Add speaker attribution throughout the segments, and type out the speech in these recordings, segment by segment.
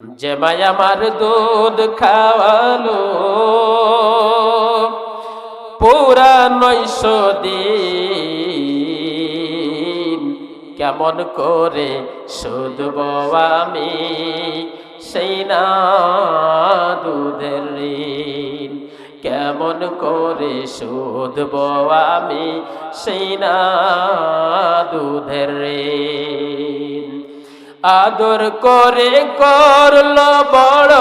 Speaker 1: যে মাই আমার দুধ খাওয়ালো, পুরা নয়শ দিন কেমন করে শুধব আমি সেই না দুধের ঋণ? কেমন করে শুধব আমি সেই না দুধের ঋণ? আদর করে করল বড়,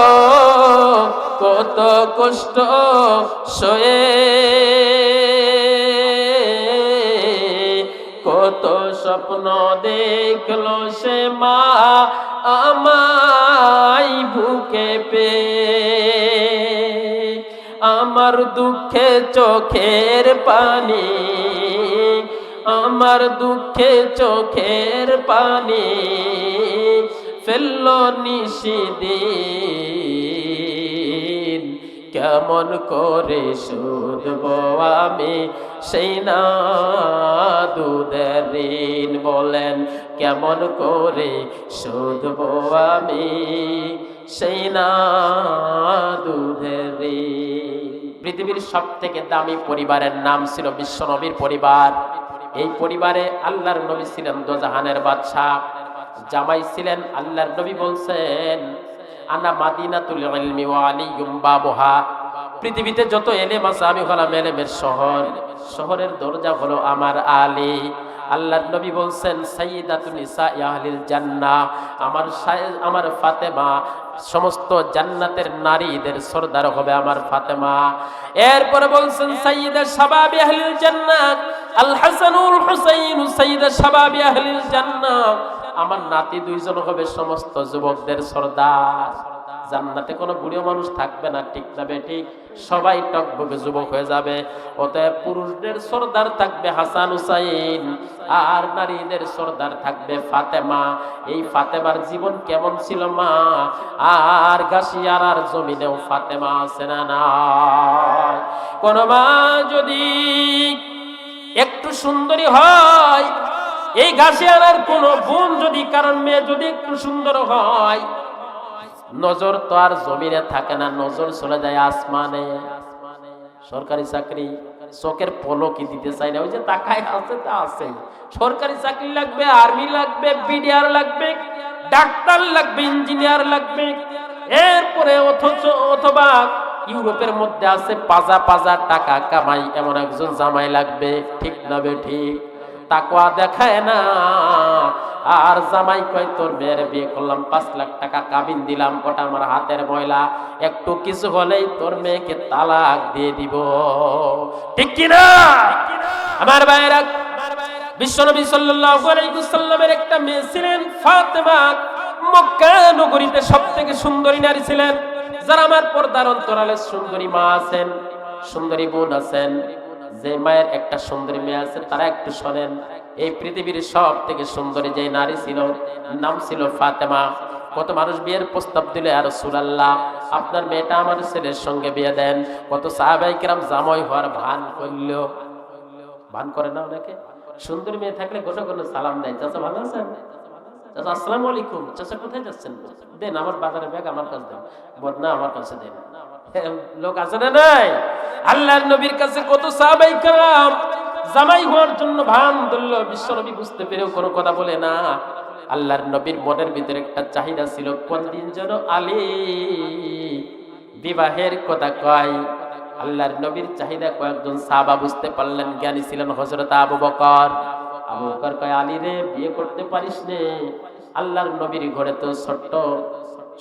Speaker 1: কত কষ্ট সয়ে। কত স্বপ্ন দেখল সে মা আমায় ভুকে পে আমার দুঃখে চোখের পানি, আমার দুঃখে চোখের পানি। ফেলল নিশিদিন। কেমন করে শুধব আমি সেই না দুধের ঋণ বলেন, কেমন করে শুধব আমি সেই না দুধের পৃথিবীর সব থেকে দামি পরিবারের নাম ছিল বিশ্বনবীর পরিবার। এই পরিবারে আল্লাহর নবী ছিলেন দোজাহানের বাদশাহ। জামাই ছিলেন, আল্লাহর নবী বলছেন, আনা মাদিনাতুল ইলমি ওয়া আলিয়ুম বাবুহা। পৃথিবীতে যত এলেম আছে, আমি হলাম এলেমের শহর। শহরের দরজা হলো আমার আলী। আল্লাহর নবী বলছেন সাইয়্যিদাতুন নিসা আহলিল জান্নাহ। আমার আমার ফাতেমা, সমস্ত জান্নাতের নারীদের সর্দার হবে আমার ফাতেমা। এরপরে বলছেন, সাইয়্যিদা শাবাবি আহলিল জান্নাত আল হাসানুল হুসাইন, সাইয়্যিদা শাবাবি আহলিল জান্নাহ। আমার নাতি দুইজন হবে সমস্ত যুবকদের সর্দার। জান্নাতে কোনো বুড়ো মানুষ থাকবে না, ঠিক যাবে ঠিক সবাই টকবকে যুবক হয়ে যাবে। অতএব পুরুষদের সর্দার থাকবে হাসান হুসাইন, আর নারীদের সর্দার থাকবে ফাতেমা। এই ফাতেমার জীবন কেমন ছিল, মা? আর গাছিয়ার আর জমিনেও ফাতেমা আছে না নাই? কোন মা যদি একটু সুন্দরী হয় এই গাছিয়ারার কোন বোন যদি, কারণ মেয়ে যদি একটু সুন্দর হয়, নজর তো আর জমিনে থাকে না, নজর চলে যায় আসমানে। সরকারি চাকরি, চোখের পলকি দিতে চাই না, ওই যে তাকায় আছে তা আছে। সরকারি চাকরি লাগবে, আর্মি লাগবে, বিডিআর লাগবে, ডাক্তার লাগবে, ইঞ্জিনিয়ার লাগবে। এরপরে অথচ, অথবা ইউরোপের মধ্যে আছে পাজা পাজা টাকা কামাই, এমন একজন জামাই লাগবে, ঠিক না বে ঠিক? তাকওয়া দেখায় না। আর জামাই কয়, তোর মেয়ের বিয়ে করলাম, পাঁচ লাখ টাকা কাবিন দিলাম, ওটা আমার হাতের ময়লা। একটু কিছু হলেই তোর মেয়েকে তালাক দিয়ে দিব। ঠিক কিনা আমার ভাইয়েরা, বিশ্বনবী সাল্লামের একটা মেয়ে ছিলেন ফাতেমা। মক্কা নগরীতে সবথেকে সুন্দরী নারী ছিলেন। যারা আমার পর্দার অন্তরালে সুন্দরী মা আছেন, সুন্দরী বোন আছেন। যে মায়ের একটা সুন্দরী মেয়ে আছে, তারা একটু শোনেন। এই পৃথিবীর সব থেকে সুন্দরী যে নারী ছিল, নাম ছিল ফাতেমা। কত মানুষ বিয়ের প্রস্তাব দিলে আর সুরাল্লাহ আপনার মেয়েটা আমার ছেলের সঙ্গে বিয়ে দেন। কত সাহাবাই কিরাম জামাই হওয়ার ভান করল। ভান করে না অনেকে সুন্দরী মেয়ে থাকলে গোটা কোনো সালাম দেয়। চাচা, ভালো আছেন? চাচা, আসসালামু আলাইকুম। চাচা, কোথায় যাচ্ছেন? দেন, আমার বাজারে ব্যাগ আমার কাছে দেন। বল, না, আমার কাছে দেন। লোক আছে না নাই? আল্লাহর নবীর কাছে কত সাহাবাই কালাম জামাই হওয়ার জন্য ভান ধরল। বিশ্ব নবী বুঝতে পেরেও কোনো কথা বলে না। আল্লাহর নবীর মনের ভিতরে একটা চাহিদা ছিল কোন দিন যেন আলী বিবাহের কথা কয়। আল্লাহর নবীর চাহিদা কয়েকজন সাহাবা বুঝতে পারলেন, জ্ঞানী ছিলেন হজরত আবু বকর। আবু বকর কয়, আলী রে, বিয়ে করতে পারিস নে? আল্লাহর নবীর ঘরে তো ছোট্ট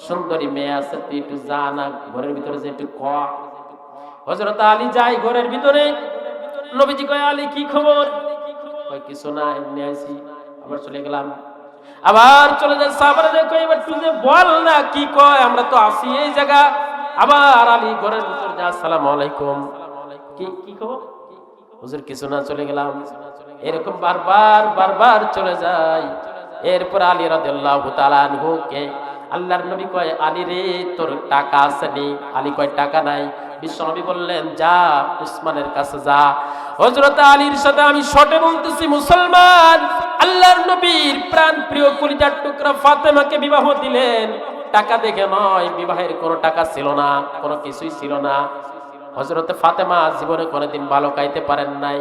Speaker 1: সুন্দরী মেয়ে আছে, তুই একটু যা না, ঘরের ভিতরে যে একটু ক। হজরত আলী যাই ঘরের ভিতরে। নবীজি কয়, আলী, কি খবর? কয়, কিছু না, এমনি আছি আবার চলে গেলাম। আবার চলে যায় সাহাবারা যে কয়, এবার তুই যে বল না, কি কয়, আমরা তো আসি এই জায়গা। আবার আলী ঘরের ভিতর যা, আসসালামু আলাইকুম। কি কি খবর? হুজুর, কিছু না, চলে গেলাম। এরকম বারবার বারবার চলে যায়। এরপর আলী রাদিয়াল্লাহু তাআলা আনহুকে আল্লাহর নবী কয়, আলী রে, তোর টাকা আছে নি? আলী কয়, টাকা নাই। বিশ্বনবী বললেন, যা, উসমানের কাছে যা। হযরত আলীর সাথে আমি শটে বলতেছি, মুসলমান, আল্লাহর নবীর প্রাণ প্রিয় কলিজার টুকরা ফাতেমাকে বিবাহ দিলেন। টাকা দেখে নয়, বিবাহের কোনো টাকা ছিল না, কোনো কিছুই ছিল না। হজরতে ফাতেমা জীবনে কোনোদিন ভালো খাইতে পারেন নাই।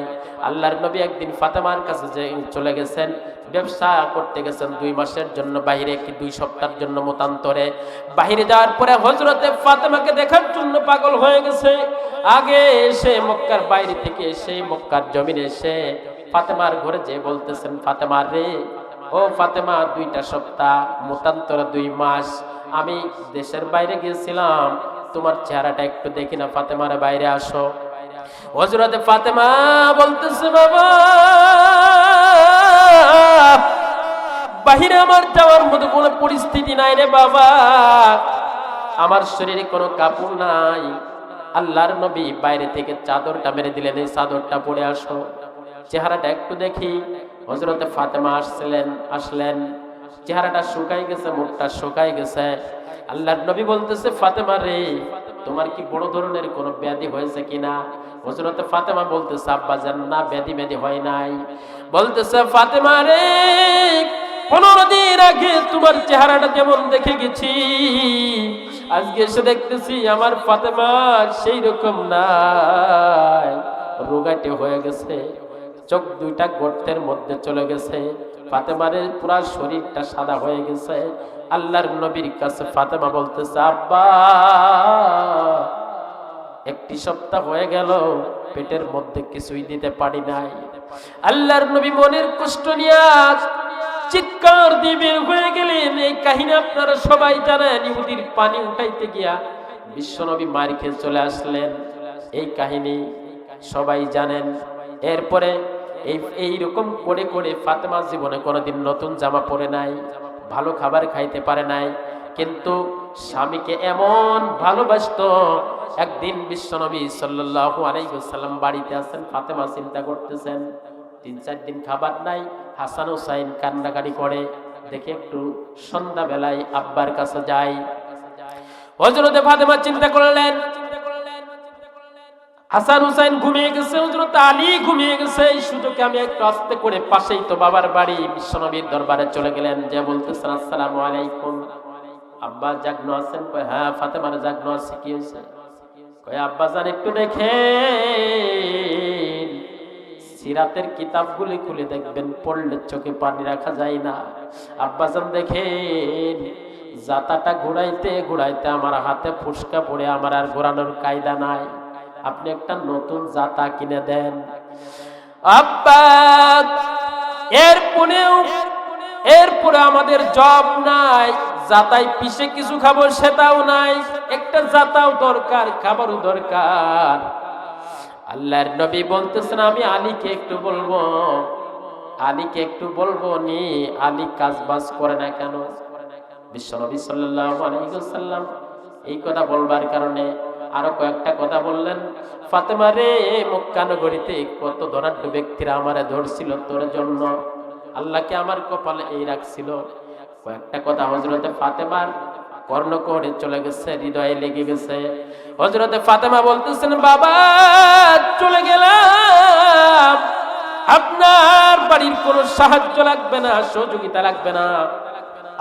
Speaker 1: আল্লাহর নবী একদিন ফাতেমার কাছে যে চলে গেছেন, ব্যবসা করতে গেছেন দুই মাসের জন্য বাইরে কি দুই সপ্তাহের জন্য মতান্তরে। বাইরে যাওয়ার পরে হজরতে ফাতেমাকে দেখার জন্য পাগল হয়ে গেছে। আগে এসে মক্কার বাইরে থেকে এসে, মক্কার জমিনে এসে ফাতেমার ঘরে যে বলতেছেন ফাতেমার রে, ও ফাতেমা, দুইটা সপ্তাহ, মতান্তরে দুই মাস। আমি দেশের বাইরে গিয়েছিলাম তোমার চেহারাটা একটু দেখি না ফাতেমার বাইরে আসো। হজরতে ফাতেমা বলতেছে, বাবা, বাহিরে আমার যাওয়ার মতো কোনো পরিস্থিতি নাই রে বাবা। আমার শরীরে কোনো কাপড় নাই। আল্লাহর নবী বাইরে থেকে চাদরটা মেরে দিলেন, এই চাদরটা পরে আসো। চেহারাটা একটু দেখি। হজরতে ফাতেমা আসছিলেন আসলেন। চেহারাটা শুকাই গেছে, মুখটা শুকাই গেছে। আল্লাহর নবী বলতেছে, ফাতেমা রে, তোমার কি বড় ধরনের কোনো ব্যাধি হয়েছে কিনা? হজরতে ফাতেমা বলতেছে, আব্বা জান, না, ব্যাধি ব্যাধি হয় নাই। বলতেছে, ফাতেমা রে, পনেরো দিন আগে তোমার চেহারাটা যেমন দেখে গেছি, আজকে এসে দেখতেছি আমার ফাতেমা সেই রকম নাই। রোগাটে হয়ে গেছে, চোখ দুইটা গর্তের মধ্যে চলে গেছে। ফাতেমারের পুরা শরীরটা সাদা হয়ে গেছে। আল্লাহর নবীর কাছে ফাতেমা বলতেছে, আব্বা, একটি সপ্তাহ হয়ে গেল, পেটের মধ্যে কিছুই দিতে পারি নাই। আল্লাহর নবী মনের কষ্ট নিয়ে চিৎকার দিয়ে বের হয়ে গেলেন। এই কাহিনী আপনারা সবাই জানেন, ইহুদির পানি উঠাইতে গিয়া বিশ্বনবী মার খেয়ে চলে আসলেন। এই কাহিনী সবাই জানেন। এরপরে এই এইরকম করে করে ফাতেমা জীবনে কোনোদিন নতুন জামা পরে নাই। ভালো খাবার খাইতে পারে নাই। কিন্তু স্বামীকে এমন ভালোবাসত, একদিন বিশ্বনবী সাল্লাল্লাহু আলাইহি ওয়াসাল্লাম বাড়িতে আছেন ফাতেমা চিন্তা করতেছেন, তিন চার দিন খাবার নাই, হাসান হুসাইন কান্নাকাটি করে, দেখে একটু সন্ধ্যাবেলায় আব্বার কাছে যাই হজরতে ফাতেমা চিন্তা করলেন হাসান হুসাইন ঘুমিয়ে গেছে হজরত আলী ঘুমিয়ে গেছে। এই সুযোগে আমি একটু আস্তে করে পাশেই তো বাবার বাড়ি, বিশ্বনবীর দরবারে চলে গেলেন। যে বলতেছেন, আসসালামু আলাইকুম। আব্বা জাগ্ন আছেন? কয় হ্যাঁ ফাতেমার জাগ্ন আছে, কি হয়েছে? কয়, আব্বা জান একটু দেখে সিরাতের কিতাবগুলি খুলে দেখবেন, পড়লে চোখে পানি রাখা যায় না। আব্বাজান দেখেন, জাতাটা ঘুরাইতে ঘুরাইতে আমার হাতে ফুসকা পড়ে, আমার আর ঘোরানোর কায়দা নাই। আপনি একটা নতুন জাতা কিনে দেন। এরপরেও, এরপরে আমাদের জব নাই জাতাই পিছে কিছু খাব সেটাও নাই, একটা জাতাও দরকার, খাবারও দরকার। আল্লাহর নবী বলতেছেন, আমি আলীকে একটু বলব, আলীকে একটু বলব নি, আলী কাজ বাজ করে না কেন? বিশ্বনবী ওয়াসাল্লাম এই কথা বলবার কারণে আরও কয়েকটা কথা বললেন। ফাতেমা রে মক্কা নগরীতে কত ধনাঢ্য ব্যক্তিরা আমারে ধরছিল তোর জন্য। আল্লাহকে আমার কপালে এই রাখছিল। কয়েকটা কথা হজরতে ফাতেমার কর্ণ করে চলে গেছে, হৃদয়ে লেগে গেছে। হজরতে ফাতেমা বলতেছেন, বাবা, চলে গেলাম। আপনার বাড়ির কোনো সাহায্য লাগবে না, সহযোগিতা লাগবে না।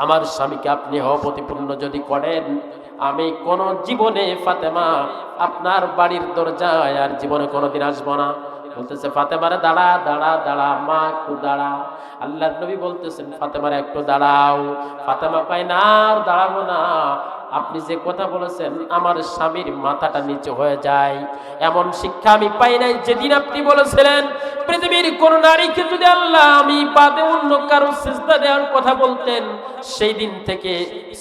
Speaker 1: আমার স্বামীকে আপনি প্রতিপূর্ণ যদি করেন আমি কোন জীবনে ফাতেমা আপনার বাড়ির দরজায় আর জীবনে কোনোদিন আসব না। বলতেছে, ফাতেমারে দাঁড়া দাঁড়া দাঁড়া, মা, একটু দাঁড়া। আল্লাহ নবী বলতেছেন, ফাতেমারে একটু দাঁড়াও। ফাতেমা পাই না, আর দাঁড়াবো না। আপনি যে কথা বলেছেন, আমার স্বামীর মাথাটা নিচু হয়ে যায়। এমন শিক্ষা আমি পাই নাই, যেদিন আপনি বলেছিলেন, পৃথিবীর কোন নারীকে যদি আল্লাহ আমি বাদে অন্য কারও সিজদা দেওয়ার কথা বলতেন সেই দিন থেকে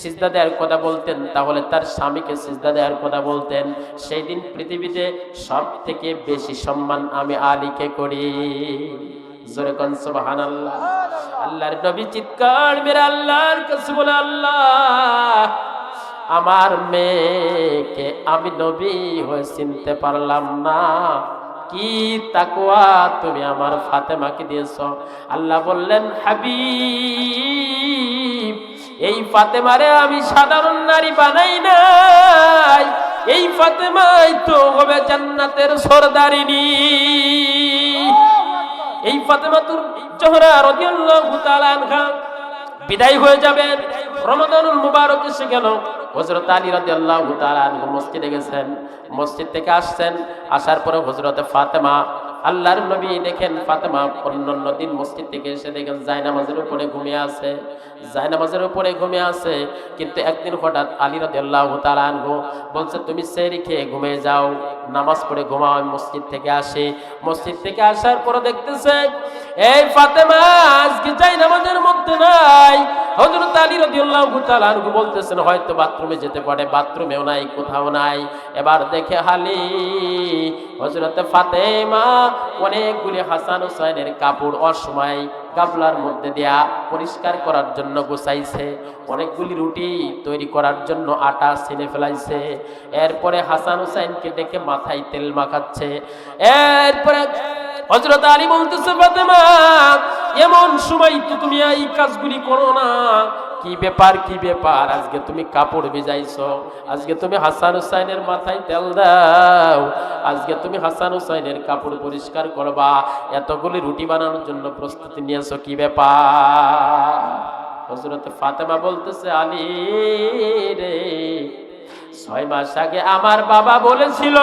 Speaker 1: সিজদা দেওয়ার কথা বলতেন, তাহলে তার স্বামীকে সিজদা দেওয়ার কথা বলতেন। সেই দিন পৃথিবীতে সব থেকে বেশি সম্মান আমি আলীকে করি। সুবহানাল্লাহ। আল্লাহর নবী চিৎকার মেরে আল্লাহর কাছে বলে, আল্লাহ আমার মেয়েকে আমি নবী হয়ে চিনতে পারলাম না। কি তাকুয়া তুমি আমার ফাতেমাকে দিয়েছ? আল্লাহ বললেন, হাবিব, এই ফাতেমারে আমি সাধারণ নারী বানাই নাই। এই ফাতেমাই তো হবে জান্নাতের সরদারিনী। এই ফাতেমা তোর জোহরা রাদিয়াল্লাহু তাআলা বিদায় হয়ে যাবেন। রমাদানুল মুবারক এসে গেল। হজরত আলী রাদিয়াল্লাহু তাআলা আনহু মসজিদে গেছেন। মসজিদ থেকে আসছেন। আসার পরে হজরত ফাতেমা, আল্লাহর নবী দেখেন ফাতেমা অন্যান্য দিন মসজিদ থেকে এসে দেখেন জায়নামাজের উপরে ঘুমিয়ে আছে। জায়নামাজের উপরে ঘুমিয়ে আছে। কিন্তু একদিন হঠাৎ আলী রাদিয়াল্লাহু তাআলা আনহু বলছে, তুমি সেরি খেয়ে ঘুমিয়ে যাও। নামাজ পড়ে ঘুমাও, আমি মসজিদ থেকে আসি। মসজিদ থেকে আসার পরে দেখতেছে, এই ফাতেমা, আজকে জায়নামাজের মধ্যে নাই। হযরত আলী রাদিয়াল্লাহু তাআলা আনহু বলতেছেন, হয়তো বাথরুমে যেতে পারে, বাথরুমেও নাই, কোথাও নাই। এবার দেখে হালি, হযরত ফাতেমা অনেকগুলি হাসান হুসাইনের কাপড় অসময় গাবলার মধ্যে দেয়া পরিষ্কার করার জন্য গোছাইছে, অনেকগুলি রুটি তৈরি করার জন্য আটা ছিনে ফেলাইছে। এরপরে হাসান হুসাইনকে ডেকে মাথায় তেল মাখাচ্ছে। এরপরে হজরত আলী বলতেছে, ফাতেমা, এমন সময় তো তুমি এই কাজগুলি করো না। কি ব্যাপার কি ব্যাপার? আজকে তুমি কাপড় ভিজাইছো। আজকে তুমি হাসান হুসাইনের মাথায় তেল দাও। আজকে তুমি হাসান হুসাইনের কাপড় পরিষ্কার করবা। এতগুলি রুটি বানানোর জন্য প্রস্তুতি নিয়েছো, কি ব্যাপার? হজরত ফাতেমা বলতেছে, আলী রে, ছয় মাস আগে আমার বাবা বলেছিল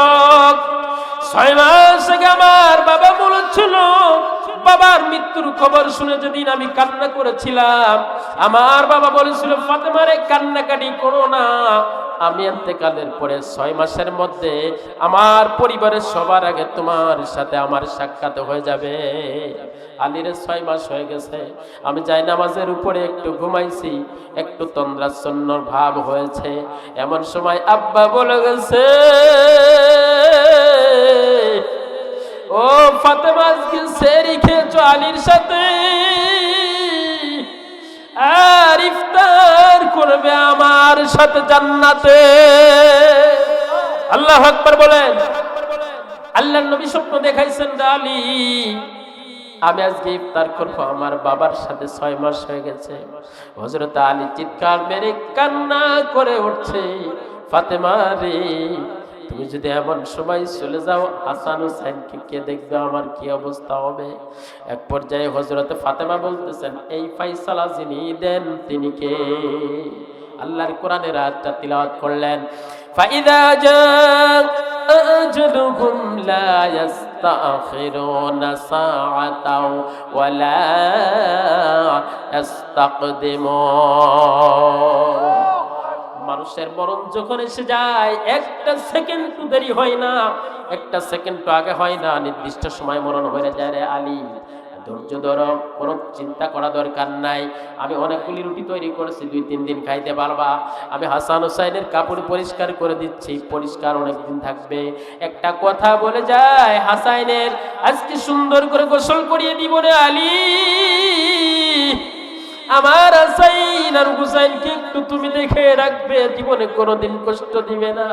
Speaker 1: ছয় মাস আগে আমার বাবা বলেছিল, বাবার মৃত্যুর খবর শুনে যেদিন আমি কান্না করেছিলাম, আমার বাবা বলেছিল ফাতেমারে কান্নাকাটি করো না। আমি এতেকালের পরে ছয় মাসের মধ্যে আমার পরিবারের সবার আগে তোমার সাথে আমার সাক্ষাৎ হয়ে যাবে। আলির ছয় মাস হয়ে গেছে। আমি যাই নামাজের উপরে একটু ঘুমাইছি, একটু তন্দ্রাচ্ছন্ন ভাব হয়েছে। এমন সময় আব্বা বলে গেছে ও ফাতেমা, আজকে সেরি খেয়েছো আলীর সাথে। আর ইফতার করবে আমার সাথে জান্নাতে। আল্লাহ আকবার বলেন। আল্লাহ নবী স্বপ্ন দেখাইছেন আলী, আমি আজকে ইফতার করব আমার বাবার সাথে ছয় মাস হয়ে গেছে। হজরত আলী চিৎকার মেরে কান্না করে উঠছে। ফাতেমা রে তুমি যদি এমন সময় চলে যাও হাসান হুসাইনকে কে দেখবে আমার কি অবস্থা হবে এক পর্যায়ে হজরত ফাতেমা বলতেছেন এই ফাইসালা যিনি দেন তিনি কে আল্লাহর কোরআনের আয়াতটা তিলাওয়াত করলেন ফাইদা جاء أجلهم لا يستأخرون ساعة ولا يستقدمون মানুষের মরণ যখন এসে যায়, একটা সেকেন্ড তো দেরি হয় না। একটা সেকেন্ড তো আগে হয় না, নির্দিষ্ট সময় মরণ হয়ে যায় রে আলী। ধৈর্য ধরো, কোনো চিন্তা করা দরকার নাই। আমি অনেকগুলি রুটি তৈরি করেছি, দুই তিন দিন খাইতে পারবা। আমি হাসান হুসাইনের কাপড় পরিষ্কার করে দিচ্ছি, পরিষ্কার অনেকদিন থাকবে। একটা কথা বলে যায়, হাসাইনের আজকে সুন্দর করে গোসল করিয়ে দিব রে আলী। আমার হাসাইন আর হুসাইনকে একটু তুমি দেখে রাখবে, জীবনে কোনোদিন কষ্ট দিবে না।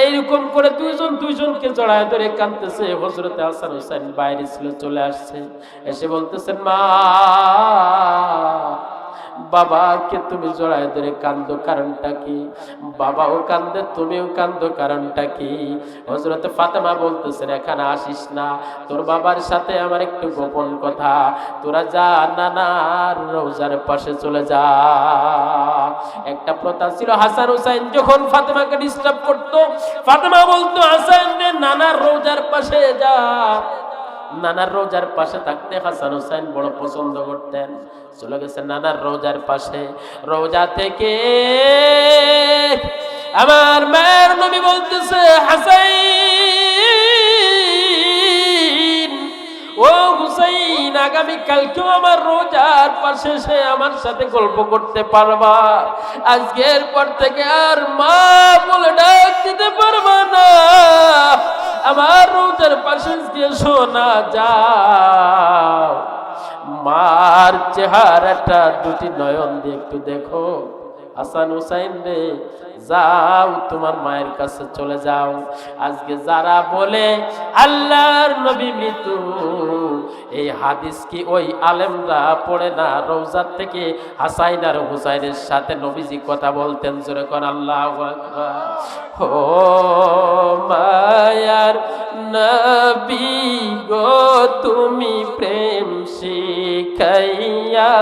Speaker 1: এইরকম করে দুইজন দুইজনকে জড়ায় ধরে কাঁদতেছে। হজরতে হাসান হুসাইন বাইরে ছিল, চলে আসছে। এসে বলতেছেন মা বাবাকে তুমি জড়ায় ধরে কান্দো কারণটা কি? বাবাও কান্দে তুমিও কান্দো কারণটা কি? হজরত ফাতেমা বলতেছেন, এখানে আসিস না। তোর বাবার সাথে আমার একটু গোপন কথা। তোরা যা নানার রোজার পাশে চলে যা। একটা প্রথা ছিল, হাসান হুসাইন যখন ফাতেমাকে ডিস্টার্ব করতো, ফাতেমা বলতো, হাসান নানার রোজার পাশে যা। নানার রোজার পাশে থাকতে হাসান হুসাইন বড় পছন্দ করতেন। চলে গেছে নানার রোজার পাশে। রোজা থেকে আমার মায়ের নবী বলতেছে, হাসাইন, ও হুসাইন আগামী কালকেও আমার রোজার পাশে সে আমার সাথে গল্প করতে পারবা। আজকের পর থেকে আর মা বলে ডাক দিতে পারবা না। আমার রোজার পাশে গিয়ে শোনা যাও। মার চেহারাটা দুটি নয়ন দিয়ে একটু দেখো। হাসান হুসাইন রে, যাও তোমার মায়ের কাছে চলে যাও। আজকে যারা বলে আল্লাহর নবী মৃত্যু, এই হাদিস কি ওই আলেমরা পড়ে না? রোজার থেকে হাসাইন আর হুসাইনের সাথে নবীজি কথা বলতেন, জোরে কর আল্লাহ ও মায়ার নবী গো, তুমি প্রেম শিখাইয়া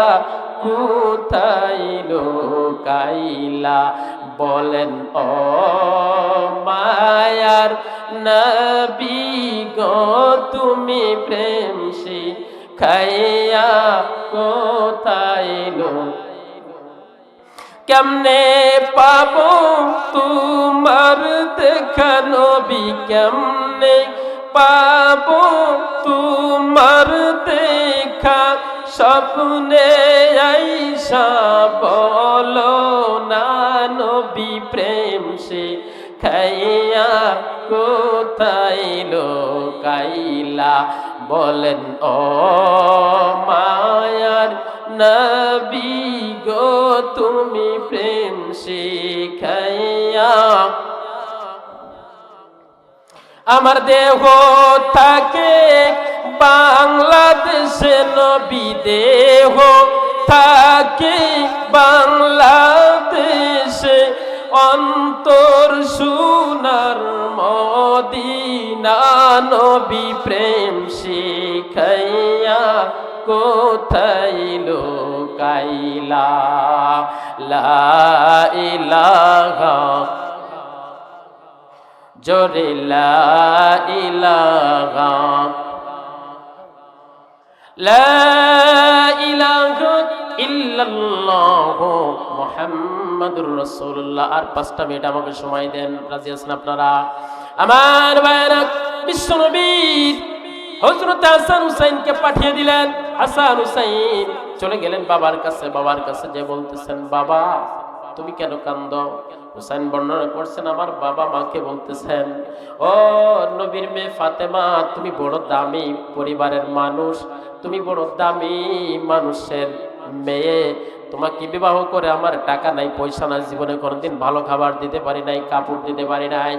Speaker 1: কোথায় লোকাইলা? বলেন, ও মায়ার নবী গো, তুমি প্রেম শিখাইয়া কোথায় কেমনে পাবো তোমার দেখা বি কেমনে পাবো তোমার দেখা স্বপ্নে আইসা বলো না, নবী প্রেম সে খাইয়া কোথায় লোকাইলা? বলেন, ও মায়ার নবী গো, তুমি প্রেম শিখাইয়া আমার দেহ থাকে বাংলাদেশে নবী দেহ থাকে বাংলাদেশে, অন্তর সুনার মদিনা, নবী প্রেম শিখাইয়া কোথায় লোকাইলা? লা ইলাহা জোরে লা ইলাহা লা ইলাহা ইল্লাল্লাহ মুহাম্মাদুর রাসূলুল্লাহ। আর পাঁচটা মিনিট আমাকে সময় দেন। রাজি আছেন আপনারা? আমার ভাইরা বিশ্বনবীর হজরত হাসান হুসাইনকে পাঠিয়ে দিলেন। হাসান হুসাইন চলে গেলেন বাবার কাছে। বাবার কাছে যে বলতেছেন, বাবা তুমি কেন কান্দ? হুসাইন বর্ণনা করছেন, আমার বাবা মাকে বলতেছেন, ও নবীর মেয়ে ফাতেমা, তুমি বড় দামি পরিবারের মানুষ, তুমি বড় দামি মানুষের মেয়ে, তোমাকে বিবাহ করে আমার টাকা নাই, পয়সা নাই, জীবনে কোনোদিন ভালো খাবার দিতে পারি নাই, কাপড় দিতে পারি নাই।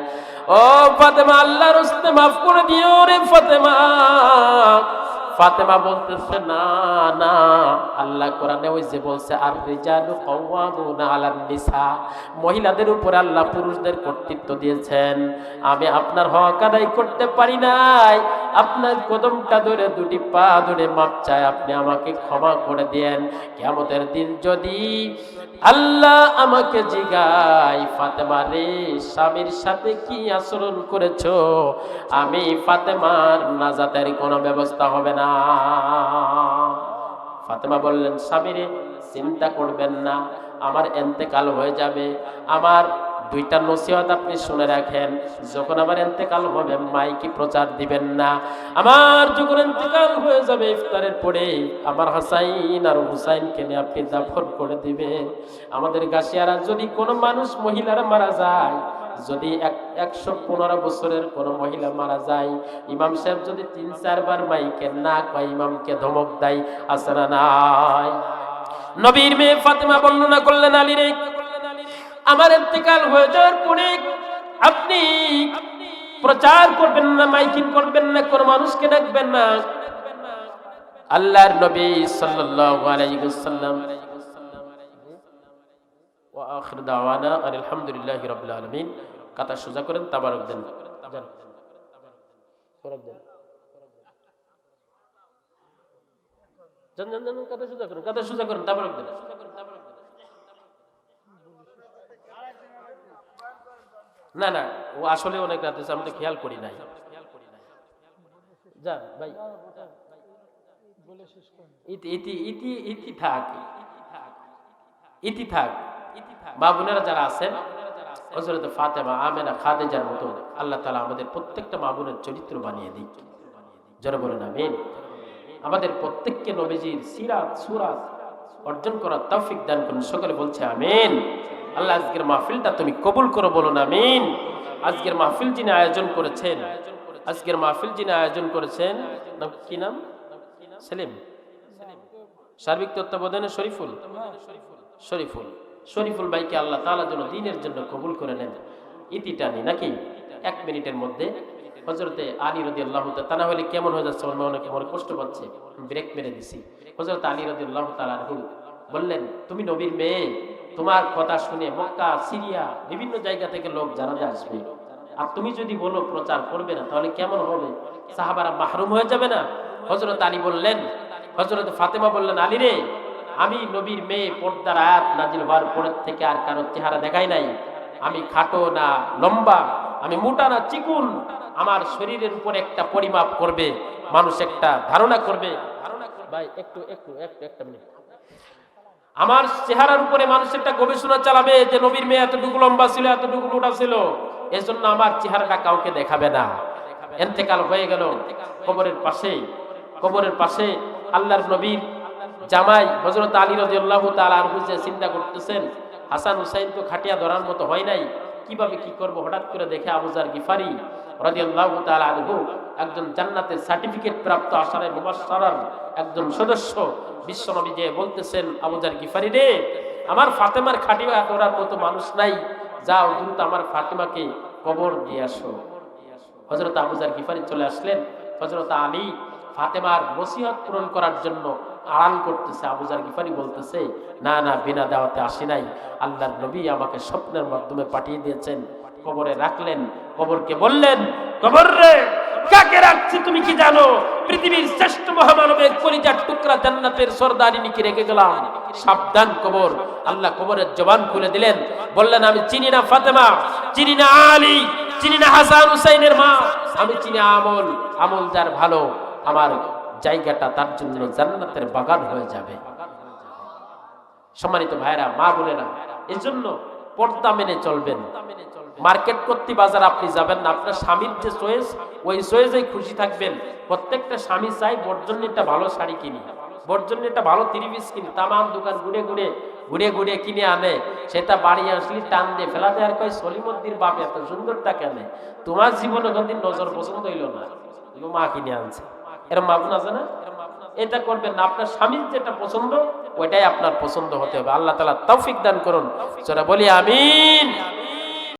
Speaker 1: ও ফাতেমা, আল্লাহর হস্তে মাফ করে দিও রে ফাতেমা। ফাতেমা বলতেছে, না না, আল্লাহ কোরআনে ওই যে বলছে আর রিজালু কওয়ামুনা আলান নিসা। মহিলাদের উপর আল্লাহ পুরুষদের কর্তৃত্ব দিয়েছেন। আমি আপনার হক আদায় করতে পারি নাই। আপনার কদমটা ধরে, দুটি পা ধরে মাপ চায়, আপনি আমাকে ক্ষমা করে দেন। কেমতের দিন যদি আল্লাহ আমাকে জিগাই ফাতেমা রে, স্বামীর সাথে কি আচরণ করেছ? আমি ফাতেমার নাজাতের কোনো ব্যবস্থা হবে না। ফাতেমা বললেন স্বামীরে চিন্তা করবেন না, আমার এন্তেকাল হয়ে যাবে। আমার দুইটা নসিহত আপনি শুনে রাখেন। যখন আমার এন্তেকাল হবে, মাইকি প্রচার দিবেন না। আমার যখন এন্তেকাল হয়ে যাবে ইফতারের পরে, আমার হাসাইন আর হুসাইনকে নিয়ে আপনি দাফন করে দিবেন। আমাদের গাছিয়ারা যদি কোনো মানুষ মহিলারা মারা যায়, যদি এক, একশো পনেরো বছরের কোনো মহিলা মারা যায়, ইমাম সাহেব যদি তিন, চারবার মাইকে না কয় ইমামকে ধমক দেয়, আছে না নাই? নবীর মেয়ে ফাতেমা বর্ণনা করলেন আলী রে। আমার ইন্তেকাল হয়ে যাওয়ার পরে আপনি প্রচার করবেন না মাইকিং করবেন না কোন মানুষকে ডাকবেন না আল্লাহর নবী সাল্লাল্লাহু আলাইহি ওয়াসাল্লাম ওয়া আখির দাওয়ানা আলহামদুলিল্লাহি রাব্বিল আলামিন কাতা সোজা করেন তাবারক দেন। তাবারক দেন। যান, যান, যান, কাতা সোজা করেন কাতা সোজা করেন তাবারক দেন না না, ও আসলে অনেক রাত হয়েছে আমি তো খেয়াল করি নাই। যান, ভাই। ইতি ইতি ইতি থাক। ইতি থাক। মা বোনেরা যারা আছেন হজরত ফাতেমা, আমেনা, খাদেজার মতো, আল্লাহ তালা আমাদের প্রত্যেকটা মা চরিত্র বানিয়ে দিক। যারা বলেন, আমিন। আমাদের প্রত্যেককে নবীজির সিরাত, সুরাত অর্জন করার তৌফিক দান করুন। সকলে বলছে, আমিন। আল্লাহ, আজকের মাহফিলটা তুমি কবুল করো বলুন আমিন। আজকের মাহফিল যিনি আয়োজন করেছেন, আজকের মাহফিল যিনি আয়োজন করেছেন কি নাম? সেলিম। সার্বিক তত্ত্বাবধানে শরীফুল? শরীফুল। শরীফুল ভাইকে আল্লাহ তালা জন্য দিনের জন্য কবুল করে নেন। ইতি টানি, নাকি? এক মিনিটের মধ্যে। হজরতে আলী রদি আল্লাহ তা না হলে কেমন হয়ে যাচ্ছে? আমার অনেক মনে কষ্ট পাচ্ছে। ব্রেক মেরে দিছি। হজরত আলী রদি আল্লাহ তালাহু বললেন, তুমি নবীর মেয়ে তোমার কথা শুনে মক্কা, সিরিয়া, বিভিন্ন জায়গা থেকে লোক জানাতে আসবে। আর তুমি যদি বলো প্রচার করবে না, তাহলে কেমন হবে? সাহাবারা মাহরুম হয়ে যাবে না? হজরত আলী বললেন হজরত ফাতেমা বললেন, আলী রে, আমি নবীর মেয়ে পর্দার আয়াত নাজিল হওয়ার পরের থেকে আর কারোর চেহারা দেখাই নাই। আমি খাটো না লম্বা, আমি মোটা না চিকুন। আমার শরীরের উপর একটা পরিমাপ করবে, মানুষ একটা ধারণা করবে। ভাই, একটু একটু একটু, একটা মিনিট। আমার চেহারার উপরে মানুষ একটা গবেষণা চালাবে যে নবীর মেয়ে এতটুকু লম্বা ছিল, এতটুকু মোটা ছিল। এজন্য আমার চেহারাটা কাউকে দেখাবে না। এন্তেকাল হয়ে গেল। কবরের পাশে কবরের পাশে আল্লাহর নবীর জামাই হজরত আলী তাআলা আনহু যে চিন্তা করতেছেন, হাসান হুসাইন তো খাটিয়া ধরার মতো হয় নাই। কীভাবে কি করব? হঠাৎ করে দেখে আবুজার গিফারি রাদিয়াল্লাহু তাআলা আনহু একজন জান্নাতের সার্টিফিকেট প্রাপ্ত আশারে মুবাশশারার একজন সদস্য বিশ্বনবী যে বলতেছেন আবুজার গিফারি রে, আমার ফাতেমার খাটিয়া ধরার মতো মানুষ নাই। যাও দ্রুত আমার ফাতেমাকে কবর দিয়ে আসো। হজরত আবুজার গিফারি চলে আসলেন। হজরত আলী ফাতেমার নসিহত পূরণ করার জন্য আড়াল করতেছে। আবুজার গিফারি বলতেছে, না না, বিনা দাওয়াতে আসি নাই। আল্লাহর নবী আমাকে স্বপ্নের মাধ্যমে পাঠিয়ে দিয়েছেন। কবরে রাখলেন, কবরকে বললেন, কবর রে কাকে রাখছি তুমি কি জানো? পৃথিবীর শ্রেষ্ঠ মহামানবের কলিজার টুকরা জান্নাতের সর্দারিনীকে রেখে গেলাম। সাবধান কবর। আল্লাহ কবরের জবান খুলে দিলেন, বললেন, আমি চিনি না ফাতেমা, চিনি না আলী, চিনি না হাসান হুসাইনের মা, আমি চিনি আমল আমল যার ভালো, আমার জায়গাটা তার জন্য জান্নাতের বাগান হয়ে যাবে। সম্মানিত ভাইরা মা বোনেরা এই জন্য পর্দা মেনে চলবেন। মার্কেট করতে বাজার আপনি যাবেন না। আপনার স্বামীর যে চয়েস, ওই চয়েসেই খুশি থাকবেন। প্রত্যেকটা স্বামী চাই বর্জন্য একটা ভালো শাড়ি কিনি। বর্জন্য একটা ভালো তিরিবিস কিনি। তামাম দোকান ঘুরে ঘুরে ঘুরে ঘুরে কিনে আনে। সেটা বাড়ি আসলে টান দিয়ে ফেলা দেওয়ার কয় সলিমদ্দির বাপ এত সুন্দরটা কেন? তোমার জীবনে কোনদিন নজর পছন্দ হইল না। মা কিনে আনছে। এরম মাগুন আছে না? এটা করবেন না। আপনার স্বামীর যেটা পছন্দ, ওইটাই আপনার পছন্দ হতে হবে। আল্লাহ তালা তৌফিক দান করুন। সেটা বলি আমিন।